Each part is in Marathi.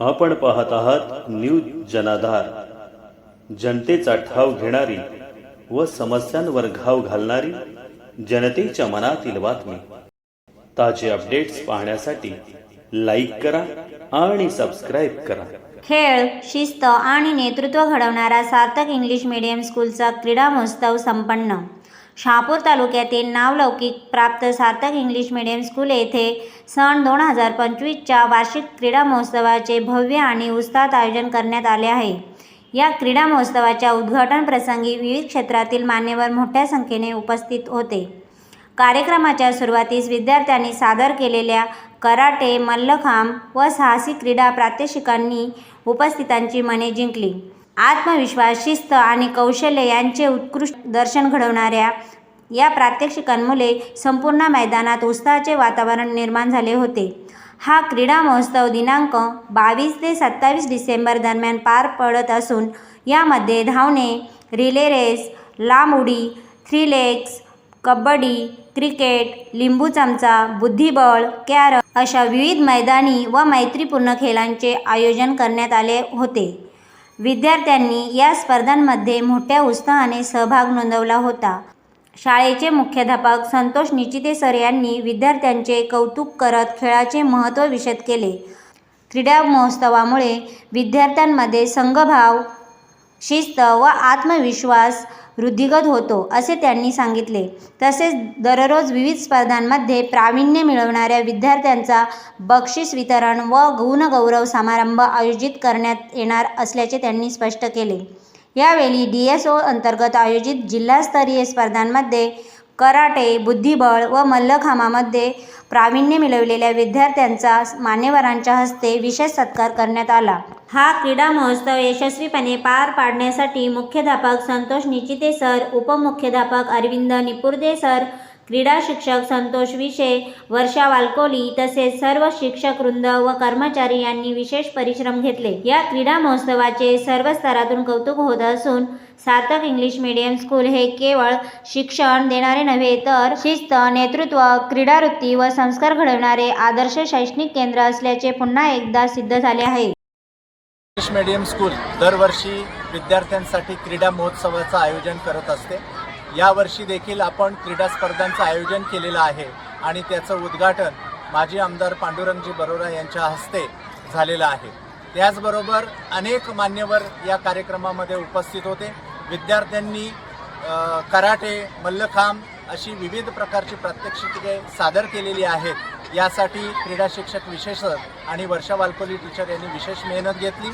आपण पाहत आहात न्यूज जनाधार. जनतेचा ठाव घेणारी व समस्यांवर घाव घालणारी जनतेच्या मनातील बातमी. ताजे अपडेट्स पाहण्यासाठी लाईक करा आणि सबस्क्राईब करा. खेळ शिस्त आणि नेतृत्व घडवणारा सार्थक इंग्लिश मीडियम स्कूलचा क्रीडा महोत्सव संपन्न. शहापूर तालुक्यातील नावलौकिक प्राप्त सार्थक इंग्लिश मीडियम स्कूल येथे सण दोन हजार पंचवीसच्या वार्षिक क्रीडा महोत्सवाचे भव्य आणि उत्साहात आयोजन करण्यात आले आहे. या क्रीडा महोत्सवाच्या उद्घाटन प्रसंगी विविध क्षेत्रातील मान्यवर मोठ्या संख्येने उपस्थित होते. कार्यक्रमाच्या सुरुवातीस विद्यार्थ्यांनी सादर केलेल्या कराटे मल्लखांब व साहसी क्रीडा प्रात्यक्षिकांनी उपस्थितांची मने जिंकली. आत्मविश्वास शिस्त आणि कौशल्य यांचे उत्कृष्ट दर्शन घडवणाऱ्या या प्रात्यक्षिकांमुळे संपूर्ण मैदानात उत्साहाचे वातावरण निर्माण झाले होते. हा क्रीडा महोत्सव दिनांक बावीस ते सत्तावीस डिसेंबर दरम्यान पार पडत असून यामध्ये धावणे रिले रेस लांब उडी थ्री लेग्स कबड्डी क्रिकेट लिंबू चमचा बुद्धिबळ कॅरम अशा विविध मैदानी व मैत्रीपूर्ण खेळांचे आयोजन करण्यात आले होते. विद्यार्थ्यांनी या स्पर्धांमध्ये मोठ्या उत्साहाने सहभाग नोंदवला होता. शाळेचे मुख्याध्यापक संतोष निचिते सर यांनी विद्यार्थ्यांचे कौतुक करत खेळाचे महत्त्व विशद केले. क्रीडा महोत्सवामुळे विद्यार्थ्यांमध्ये संघभाव शिस्त व आत्मविश्वास वृद्धिगत होतो असे त्यांनी सांगितले. तसेच दररोज विविध स्पर्धांमध्ये प्रावीण्य मिळवणाऱ्या विद्यार्थ्यांचा बक्षीस वितरण व गुणगौरव समारंभ आयोजित करण्यात येणार असल्याचे त्यांनी स्पष्ट केले. यावेळी डी एस ओ अंतर्गत आयोजित जिल्हास्तरीय स्पर्धांमध्ये कराटे बुद्धिबळ व मल्लखांबामध्ये प्रावीण्य मिळवलेल्या विद्यार्थ्यांचा मान्यवरांच्या हस्ते विशेष सत्कार करण्यात आला. हा क्रीडा महोत्सव यशस्वीपणे पार पाडण्यासाठी मुख्याध्यापक संतोष निचिते सर उपमुख्याध्यापक अरविंद निपुर्दे सर क्रीडा शिक्षक संतोष विषय वर्षा वालकोली तसेच सर्व शिक्षक वृंद व कर्मचारी यांनी विशेष परिश्रम घेतले. या क्रीडा महोत्सवाचे सर्व स्तरातून कौतुक होत असून सार्थक इंग्लिश मीडियम स्कूल हे केवळ शिक्षण देणारे नव्हे तर शिस्त नेतृत्व क्रीडावृत्ती व संस्कार घडवणारे आदर्श शैक्षणिक केंद्र असल्याचे पुन्हा एकदा सिद्ध झाले आहे. इंग्लिश मीडियम स्कूल दरवर्षी विद्यार्थ्यांसाठी क्रीडा महोत्सवाचं आयोजन करत असते. यावर्षी देखील आपण क्रीडा स्पर्धांचं आयोजन केलेलं आहे आणि त्याचं उद्घाटन माजी आमदार पांडुरंगजी बरोरा यांच्या हस्ते झालेलं आहे. त्याचबरोबर अनेक मान्यवर या कार्यक्रमामध्ये उपस्थित होते. विद्यार्थ्यांनी कराटे मल्लखांब अशी विविध प्रकारची प्रात्यक्षिके सादर केलेली आहेत. यासाठी क्रीडा शिक्षक विशेष आणि वर्षा वालकोली टीचर यांनी विशेष मेहनत घेतली.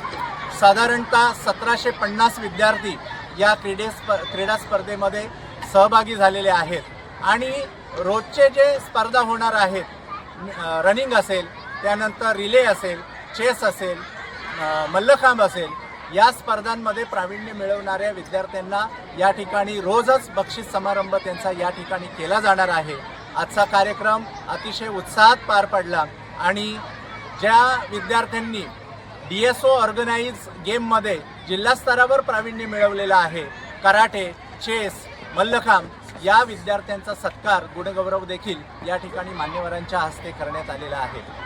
साधारणतः सतराशे पन्नास विद्यार्थी या क्रीडे स्प क्रीडा स्पर्धेमध्ये सहभागी झालेले आहेत. आणि रोजचे जे स्पर्धा होणार आहेत रनिंग असेल त्यानंतर रिले असेल चेस असेल मल्लखांब असेल या स्पर्धांमध्ये प्रावीण्य मिळवणाऱ्या विद्यार्थ्यांना या ठिकाणी रोजच बक्षीस समारंभ त्यांचा या ठिकाणी केला जाणार आहे. आजचा कार्यक्रम अतिशय उत्साहात पार पडला आणि ज्या विद्यार्थ्यांनी डी एस ओ ऑर्गनाईज गेममध्ये जिल्हास्तरावर प्रावीण्य मिळवलेलं आहे कराटे चेस मल्लखांब या विद्यार्थ्यांचा सत्कार गुणगौरव देखील या ठिकाणी मान्यवरांच्या हस्ते करण्यात आलेला आहे.